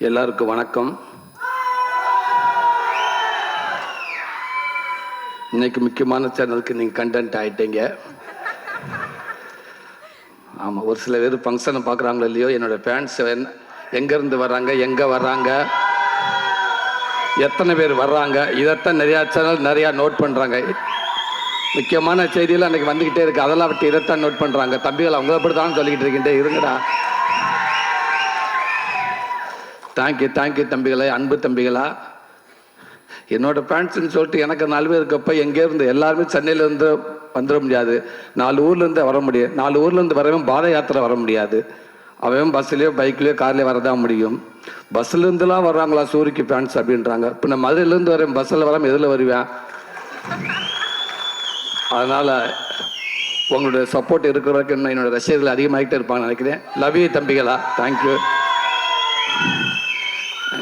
எல்லாருக்கும் வணக்கம். இன்னைக்கு முக்கியமான சேனலுக்கு நீங்கள் கண்டென்ட் ஆயிட்டீங்க. ஆமாம் ஒரு சில பேர் ஃபங்க்ஷனை பார்க்குறாங்களோ இல்லையோ என்னோட ஃபேன்ஸ் எங்கேருந்து வர்றாங்க எங்கே வர்றாங்க எத்தனை பேர் வர்றாங்க இதைத்தான் நிறையா சேனல் நிறையா நோட் பண்ணுறாங்க முக்கியமான செய்தியெல்லாம் அன்றைக்கி வந்துக்கிட்டே இருக்குது அதெல்லாம் விட்டு இதைத்தான் நோட் பண்ணுறாங்க தம்பிகள் அவங்க அப்படி தான் சொல்லிக்கிட்டு இருக்கின்றே இருங்கடா. தேங்க்யூ தேங்க்யூ தம்பிகளே அன்பு தம்பிகளா. என்னோட ஃபேன்ஸ்னு சொல்லிட்டு எனக்கு நாலு பேர் இருக்கப்போ எங்கேருந்து எல்லாருமே சென்னையிலேருந்து வந்துட முடியாது. நாலு ஊர்லேருந்து வர முடியும் நாலு ஊர்லேருந்து வரவும் பாத யாத்திரை வர முடியாது. அவன் பஸ்ஸுலேயோ பைக்லேயோ கார்லேயோ வரதான் முடியும். பஸ்ஸுலேருந்துலாம் வர்றாங்களா சூரிக்கு ஃபேன்ஸ் அப்படின்றாங்க. இப்போ நான் மதுரையிலேருந்து வரேன் பஸ்ஸில் வராமல் எதில் வருவேன்? அதனால் உங்களுடைய சப்போர்ட் இருக்கிற வரைக்கும் இன்னும் என்னோட ரசிகர்கள் அதிகமாகிட்டே இருப்பாங்கன்னு நினைக்கிறேன். லவ் யூ தம்பிகளா. தேங்க்யூ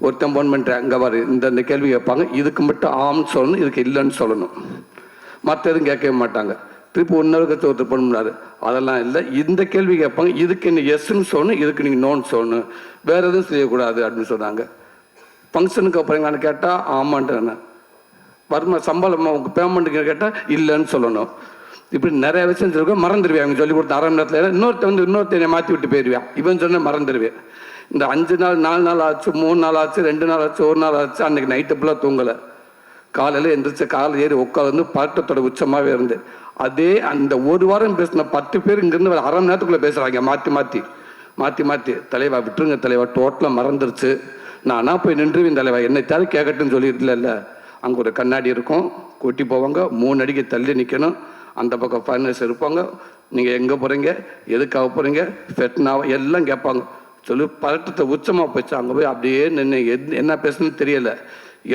ஒருத்தன் ஃபோன் பண்ணுறேன் அங்கே வரு இந்த இந்த கேள்வி கேட்பாங்க. இதுக்கு மட்டும் ஆம்னு சொல்லணும் இதுக்கு இல்லைன்னு சொல்லணும். மற்ற எதுவும் கேட்கவே மாட்டாங்க. திருப்பி இன்னொரு கற்று ஒருத்தர் ஃபோன் பண்ணாரு. அதெல்லாம் இல்லை. இந்த கேள்வி கேட்பாங்க. இதுக்கு நீ எஸ்ன்னு சொல்லணும் இதுக்கு நீங்கள் நோன்னு சொல்லணும். வேறு எதுவும் செய்யக்கூடாது அப்படின்னு சொன்னாங்க. ஃபங்க்ஷனுக்கு அப்புறம் அப்புறங்களான்னு கேட்டால் ஆமான்ட்டு வருமா சம்பளம் உங்கள் பேமெண்ட்டுக்கு கேட்டால் இல்லைன்னு சொல்லணும். இப்படி நிறைய விஷயம் சொல்லிருக்கோம் மறந்துடுவேன். அவங்க சொல்லி கொடுத்த அரை மணி நேரத்தில் இன்னொருத்த வந்து இன்னொருத்தனை மாற்றி விட்டு போயிடுவேன் இவன் சொன்ன மறந்துடுவேன் இந்த அஞ்சு நாள் நாலு நாள் ஆச்சு மூணு நாள் ஆச்சு ரெண்டு நாள் ஆச்சு ஒரு நாள் ஆச்சு அன்னைக்கு நைட்டு ஃபுல்லாக தூங்கலை. காலையில் எந்திரிச்சு காலை ஏறி உட்காந்து பதட்டத்தோட உச்சமாகவே இருந்து அதே அந்த ஒரு வாரம் பேசின பத்து பேர் இங்கேருந்து ஒரு அரை மணி நேரத்துக்குள்ளே பேசுகிறாங்க மாற்றி மாற்றி மாற்றி மாற்றி தலைவா விட்டுருங்க தலைவா. டோட்டலாக மறந்துருச்சு. நானா போய் நின்றுவேன் தலைவா. என்னை தேவை கேட்கட்டும்னு இல்லை. அங்கே ஒரு கண்ணாடி இருக்கும். கூட்டி போவாங்க. மூணு அடிக்கு தள்ளி நிற்கணும் அந்த பக்கம் ஃபைனல்ஸ் இருப்பாங்க. நீங்கள் எங்கே போகிறீங்க எதுக்காக போகிறீங்க ஃபெட்னாவா எல்லாம் கேட்பாங்க. சொல்லி பதட்டத்தை உச்சமாக போச்சு. அங்கே போய் அப்படியே நின்று எது என்ன பேசணும்னு தெரியலை.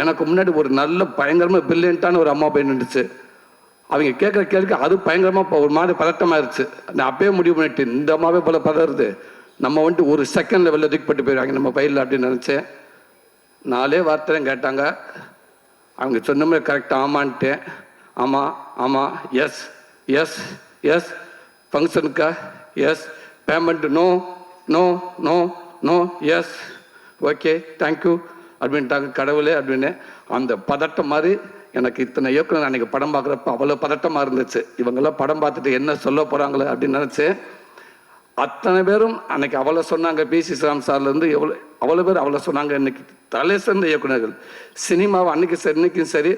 எனக்கு முன்னாடி ஒரு நல்ல பயங்கரமாக பிரில்லியண்ட்டான ஒரு அம்மா போய் நின்றுச்சு அவங்க கேட்குற கேள்விக்கு அது பயங்கரமாக இப்போ ஒரு மாதிரி பதட்டமாயிருச்சு. நான் அப்பயே முடிவு பண்ணிட்டு இந்த அம்மாவே போல் பதறுது. நம்ம வந்துட்டு ஒரு செகண்ட் லெவலில் தூக்கிப்பட்டு போயிடுவாங்க. நம்ம பயிரில் அப்படின்னு நினச்சேன். நாலே வார்த்தை கேட்டாங்க. அவங்க சொன்ன மாதிரி கரெக்டாக ஆமான்ட்டேன். ஆமாம் ஆமாம் yes yes yes ஃபங்க்ஷனுக்கா yes payment no no no no yes okay thank you அப்படின்ட்டாங்க கடவுளே அப்படின்னு. அந்த பதட்டம் மாதிரி எனக்கு இத்தனை இயக்குனர் அன்றைக்கி படம் பார்க்குறப்ப அவ்வளோ பதட்டமாக இருந்துச்சு. இவங்கெல்லாம் படம் பார்த்துட்டு என்ன சொல்ல போகிறாங்களே அப்படின்னு நினச்சேன் அத்தனை பேரும் அன்னைக்கு அவ்வளோ சொன்னாங்க பி. சி. ஸ்ராம் சார்லேருந்து எவ்வளோ அவ்வளோ பேர் அவ்வளோ சொன்னாங்க. இன்னைக்கு தலை சிறந்த இயக்குனர்கள். சினிமாவை அன்னைக்கு சரி இன்னைக்கும் சரி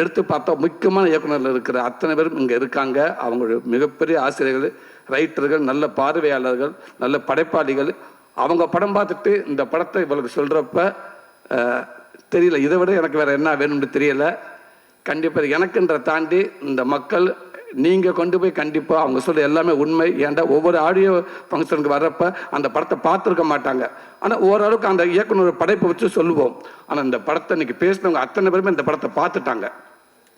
எடுத்து பார்த்தா முக்கியமான இயக்குநர்கள் இருக்கிற அத்தனை பேரும் இங்கே இருக்காங்க. அவங்களுடைய மிகப்பெரிய ஆசிரியர்கள் ரைட்டர்கள் நல்ல பார்வையாளர்கள் நல்ல படைப்பாளிகள். அவங்க படம் பார்த்துட்டு இந்த படத்தை இவளுக்கு சொல்கிறப்ப தெரியல. இதை விட எனக்கு வேறு என்ன வேணும்னு தெரியல. கண்டிப்பாக எனக்குன்ற தாண்டி இந்த மக்கள் நீங்கள் கொண்டு போய் கண்டிப்பாக அவங்க சொல்ல எல்லாமே உண்மை. ஏன்டா ஒவ்வொரு ஆடியோ ஃபங்க்ஷனுக்கு வர்றப்ப அந்த படத்தை பார்த்துருக்க மாட்டாங்க. ஆனால் ஓரளவுக்கு அந்த இயக்குனர் படைப்பை வச்சு சொல்லுவோம். ஆனால் இந்த படத்தை இன்றைக்கி பேசினவங்க அத்தனை பேருமே இந்த படத்தை பார்த்துட்டாங்க.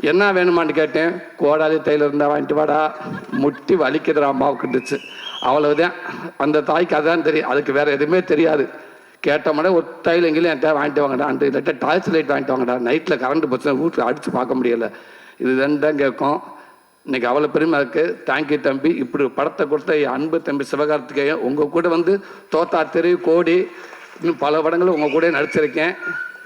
என்ன வேணுமான்னு கேட்டேன். கோடாலி தையில் இருந்தா வாங்கிட்டு வாடா. முட்டி வலிக்குதுடா அம்மாவுக்குண்டுச்சு அவ்வளவுதான். அந்த தாய்க்கு அதுதான் தெரியும். அதுக்கு வேற எதுவுமே தெரியாது. கேட்டோம்னா ஒரு தையல் எங்கேயும் என்கிட்ட வாங்கிட்டு வாங்கடா அந்த இல்லாட்ட டார்ச் லைட் வாங்கிட்டு வாங்கடா. நைட்டில் கரண்ட் போச்சுன்னா வீட்டில் அடித்து பார்க்க முடியல. இது தான் கேட்கும். இன்றைக்கி அவ்வளோ பெருமை இருக்குது தேங்க்யூ தம்பி. இப்படி படத்தை கொடுத்த என் அன்பு தம்பி சிவகார்த்திகேயன் உங்கள் கூட வந்து தோத்தா தெரு கோடி இன்னும் பல படங்களும் உங்கள் கூட நடிச்சிருக்கேன்.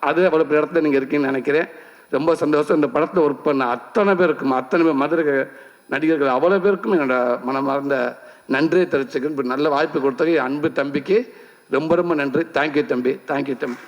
அது அவ்வளோ பெரிய இடத்துல நீங்கள் இருக்கீங்கன்னு நினைக்கிறேன். ரொம்ப சந்தோஷம். இந்த படத்தில் ஒர்க் பண்ண அத்தனை பேருக்கும் அத்தனை பேர் மதுரை நடிகர்கள் அவ்வளோ பேருக்கும் என்னோட மனமார்ந்த நன்றியை தெரிவிச்சுக்கணும் நல்ல வாய்ப்பு கொடுத்தது அன்பு தம்பிக்கு ரொம்ப ரொம்ப நன்றி. தேங்க்யூ தம்பி. தேங்க்யூ தம்பி.